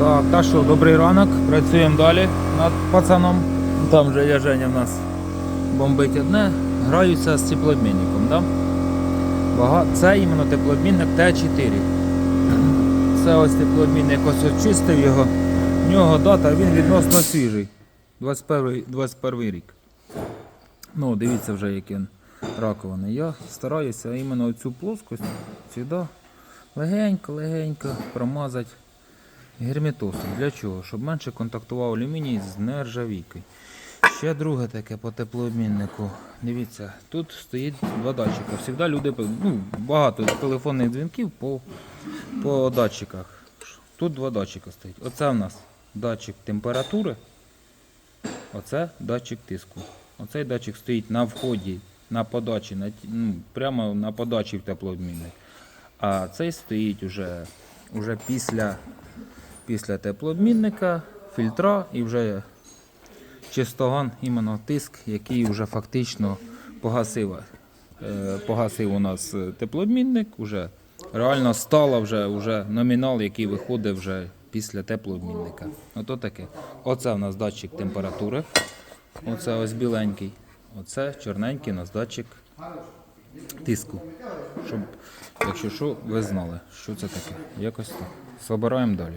Так, та що, добрий ранок. Працюємо далі над пацаном. Там вже я Женя в нас бомбить одне. Граються з теплообмінником, да? Бага... Це іменно теплообмінник Т4. Це ось теплообмінник ось очистив його. В нього дата, він відносно свіжий. 21, 21 рік. Ну, дивіться вже, який він раковане. Я стараюся іменно цю плоскость сюди легенько-легенько промазати герметосом. Для чого? Щоб менше контактував алюміній з нержавійкою. Ще друге таке по теплообміннику. Дивіться, тут стоїть два датчика. Всегда люди, ну, багато телефонних дзвінків по, по датчиках. Тут два датчика стоять. Оце в нас датчик температури, оце датчик тиску. Оцей датчик стоїть на вході, на подачі, на, ну, прямо на подачі в теплообмінник. А цей стоїть уже, уже після, після теплообмінника, фільтра і вже чистоган, іменно тиск, який вже фактично погасив, е, погасив у нас теплообмінник. Уже реально стало вже, вже номінал, який виходить вже після теплообмінника. Ото таке. Оце у нас датчик температури. Оце ось біленький. Оце чорненький у нас датчик тиску. Щоб, якщо що, ви знали, що це таке. Якось так. Собираємо далі.